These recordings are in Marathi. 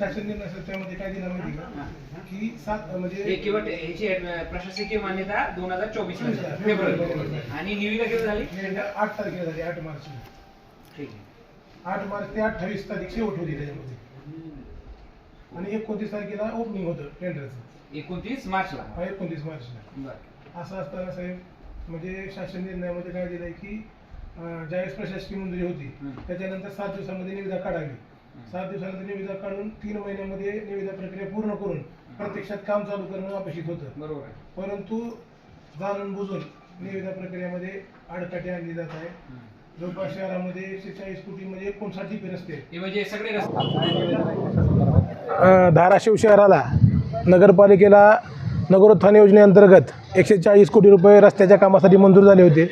शासन निर्णय असेल त्यामध्ये काय दिलं माहिती का? की सात म्हणजे किंवा ह्याची प्रशासकीय मान्यता दोन हजार चोवीस फेब्रुवारी. आणि निविदा किती झाली? आठ तारखेला झाली आठ मार्च ठीक आहे. आठ मार्च ते अठ्ठावीस तारीख शेवट होती त्याच्यामध्ये. आणि एकोणतीस तारखेला ओपनिंग होतं टेंडरचं एकोणतीस मार्चला. हा एकोणतीस मार्चला. असं असताना साहेब म्हणजे शासन निर्णयामध्ये काय दिलंय की ज्यावेळेस प्रशासकीय मंजुरी होती. त्याच्यानंतर सात दिवसामध्ये निविदा काढावी. सात दिवसानंतर निविदा काढून तीन महिन्यामध्ये निविदा प्रक्रिया पूर्ण करून प्रत्यक्षात काम चालू करणं अपेक्षित होतं. बरोबर आहे. परंतु जाणून बुजून निविदा प्रक्रियेमध्ये आडकाठी आणली जात आहे. जवळपास शहरामध्ये एकशे चाळीस कोटी म्हणजे एकोणसाठ रस्ते. हे म्हणजे सगळे रस्ते. धाराशिव शहराला नगरपालिकेला नगरोत्थान योजनेअंतर्गत एकशे चाळीस कोटी रुपये रस्त्याच्या कामासाठी मंजूर झाले होते.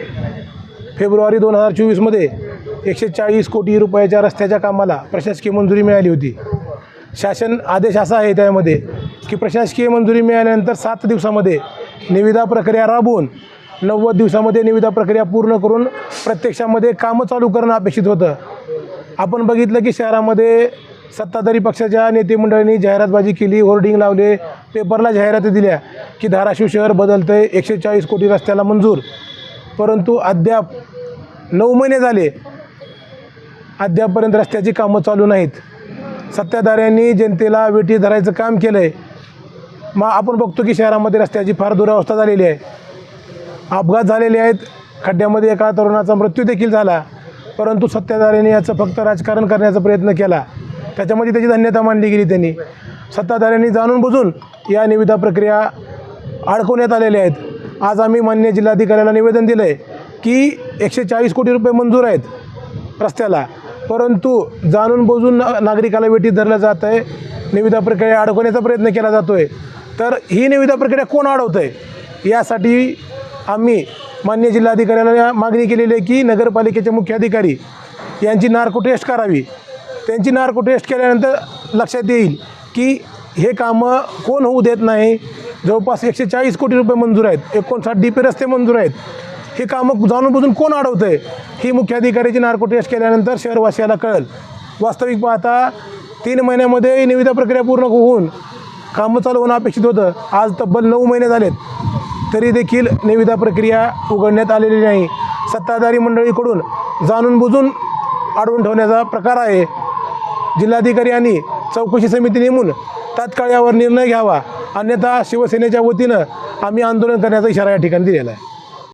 फेब्रुवारी दोन हजार चोवीसमध्ये एकशे चाळीस कोटी रुपयाच्या रस्त्याच्या कामाला प्रशासकीय मंजुरी मिळाली होती. शासन आदेश असा आहे त्यामध्ये की प्रशासकीय मंजुरी मिळाल्यानंतर सात दिवसामध्ये निविदा प्रक्रिया राबवून नव्वद दिवसामध्ये निविदा प्रक्रिया पूर्ण करून प्रत्यक्षामध्ये कामं चालू करणं अपेक्षित होतं. आपण बघितलं की शहरामध्ये सत्ताधारी पक्षाच्या नेतेमंडळांनी जाहिरातबाजी केली होर्डिंग लावले पेपरला जाहिराती दिल्या की धाराशिव शहर बदलतं आहे एकशे चाळीस कोटी रस्त्याला मंजूर. परंतु अद्याप नऊ महिने झाले अद्यापपर्यंत रस्त्याची कामं चालू नाहीत. सत्ताधाऱ्यांनी जनतेला वेटी धरायचं काम केलं आहे मग आपण बघतो की शहरामध्ये रस्त्याची फार दुरावस्था झालेली आहे. अपघात झालेले आहेत. खड्ड्यामध्ये एका तरुणाचा मृत्यू देखील झाला. परंतु सत्ताधाऱ्यांनी याचं फक्त राजकारण करण्याचा प्रयत्न केला. त्याच्यामध्ये त्याची धन्यता मांडली गेली त्यांनी. सत्ताधाऱ्यांनी जाणून बुजून या निविदा प्रक्रिया अडकवण्यात आलेल्या आहेत. आज आम्ही मान्य जिल्हाधिकाऱ्याला निवेदन दिलं आहे की एकशे चाळीस कोटी रुपये मंजूर आहेत रस्त्याला. परंतु जाणून बुजून नागरिकाला वेटीत धरलं जात आहे. निविदा प्रक्रिया अडकवण्याचा प्रयत्न केला जातो आहे तर ही निविदा प्रक्रिया कोण अडवतं आहे यासाठी आम्ही मान्य जिल्हाधिकाऱ्याला मागणी केलेली आहे की नगरपालिकेचे मुख्य अधिकारी यांची नार्को टेस्ट करावी. त्यांची नार्को टेस्ट केल्यानंतर लक्षात येईल की हे कामं कोण होऊ देत नाही. जवळपास एकशे चाळीस कोटी रुपये मंजूर आहेत. एकोणसाठ डी पी रस्ते मंजूर आहेत. हे कामं जाणून बुजून कोण अडवतं आहे ही मुख्य अधिकाऱ्याची नार्को टेस्ट केल्यानंतर शहरवासियाला कळेल. वास्तविक पाहता तीन महिन्यामध्ये निविदा प्रक्रिया पूर्ण होऊन कामं चालू होणं अपेक्षित होतं. आज तब्बल नऊ महिने झालेत. तरी देखील निविदा प्रक्रिया उघडण्यात आलेली नाही. सत्ताधारी मंडळीकडून जाणून बुजून अडवून ठेवण्याचा प्रकार आहे. जिल्हाधिकारी यांनी चौकशी समिती नेमून तात्काळ यावर निर्णय घ्यावा. अन्यथा शिवसेनेच्या वतीनं आम्ही आंदोलन करण्याचा इशारा या ठिकाणी दिलेला आहे.